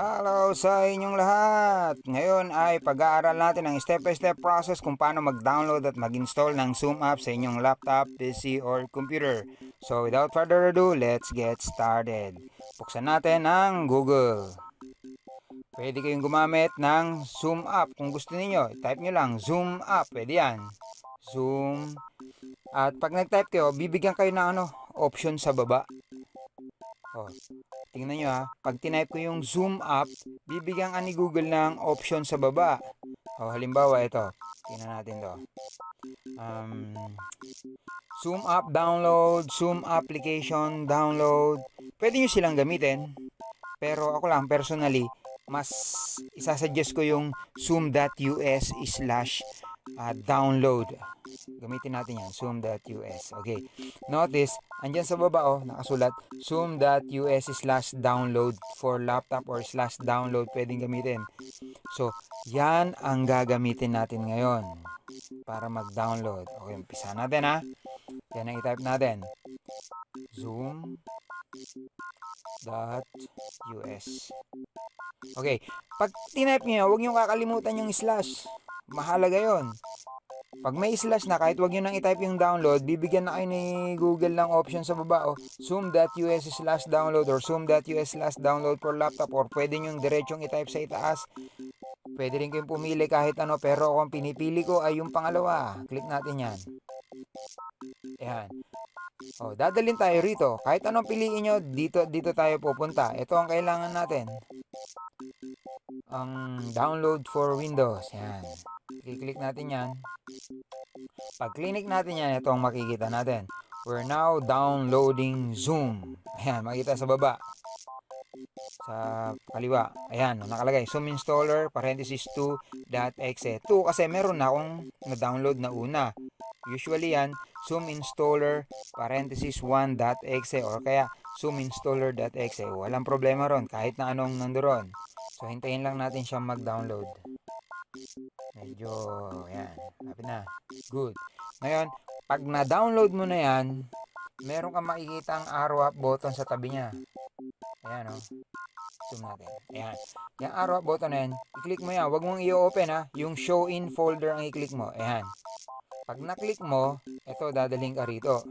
Hello sa inyong lahat! Ngayon ay pag-aaral natin ang step-by-step process kung paano mag-download at mag-install ng Zoom app sa inyong laptop, PC, or computer. So without further ado, let's get started. Buksan natin ang Google. Pwede kayong gumamit ng Zoom app kung gusto niyo. Type nyo lang Zoom app. Pwede yan. Zoom. At pag nag-type kayo, bibigyan kayo ng ano, option sa baba. Oh, tingnan nyo ha. Pag tinype ko yung Zoom app, bibigyan ka ni Google ng option sa baba. O, halimbawa ito. Tingnan natin to. Um, Zoom app download, Zoom application download. Pwede nyo silang gamitin. Pero ako lang, personally, mas isasuggest ko yung zoom.us slash ah, download. Gamitin natin yan, zoom.us. Okay. Notice, andyan sa baba oh, nakasulat zoom.us slash download for laptop or slash download pwedeng gamitin. So, yan ang gagamitin natin ngayon para mag-download. Okay, umpisa natin ha. Yan ang i-type natin. Zoom.us Okay, pag tinype nyo, huwag nyo kakalimutan yung slash. Mahalaga yon. Pag may slash na, kahit wag nyo nang i-type yung download, bibigyan na kayo ni Google ng option sa baba. Oh, zoom.us slash download or zoom.us slash download for laptop or pwede nyo diretsong i-type sa itaas. Pwede rin kayong pumili kahit ano, pero kung pinipili ko ay yung pangalawa. Click natin yan. Ayan. Oh, dadalhin tayo rito. Kahit anong piliin nyo, dito, dito tayo pupunta. Ito ang kailangan natin. Ang download for Windows. Yan. I-click natin yan. Pag click natin yan, ito ang makikita natin. We're now downloading Zoom. Ayan, makita sa baba. Sa kaliwa. Ayan, nakalagay. Zoom installer, parenthesis 2.exe. 2 kasi meron na akong na-download na una. Usually yan, Zoom installer, parenthesis 1.exe or kaya Zoom installer.exe. Walang problema ron kahit na anong nandoon. So, hintayin lang natin siyang mag-download. Medyo, yan. Lapit na. Good. Ngayon, pag na-download mo na yan, meron kang makikita ang arrow up button sa tabi niya. Ayan, oh. Zoom natin. Ayan. Yung arrow up button na yan, i-click mo yan. Huwag mong i-open, ha. Yung show in folder ang i-click mo. Ayan. Pag na-click mo, ito, dadaling ka rito.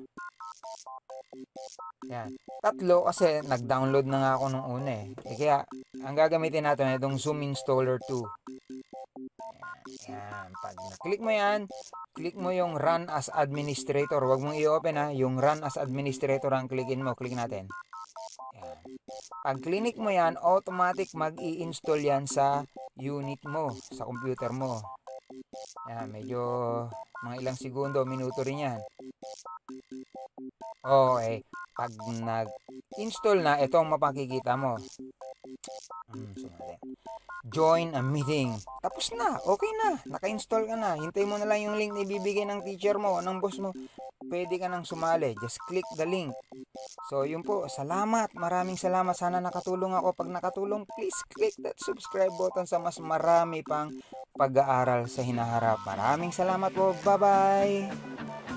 Yan. Tatlo kasi nag-download na nga ako nung una eh. eh kaya, ang gagamitin natin itong Zoom Installer 2. Yan. Pag na-click mo yan, click mo yung Run as Administrator. Huwag mong i-open ha. Yung Run as Administrator ang clickin mo. Click natin. Yan. Pag click mo yan, automatic mag-i-install yan sa unit mo, sa computer mo. Yan, medyo mga ilang segundo, minuto rin yan. Okay. Pag nag-install na, ito ang mapakikita mo. Sumali. Join a meeting. Tapos na. Okay na. Naka-install ka na. Hintay mo na lang yung link na ibibigay ng teacher mo, ng boss mo. Pwede ka nang sumali. Just click the link. So, yun po. Salamat. Maraming salamat. Sana nakatulong ako. Pag nakatulong, please click that subscribe button sa mas marami pang pag-aaral sa hinaharap. Maraming salamat po. Bye-bye!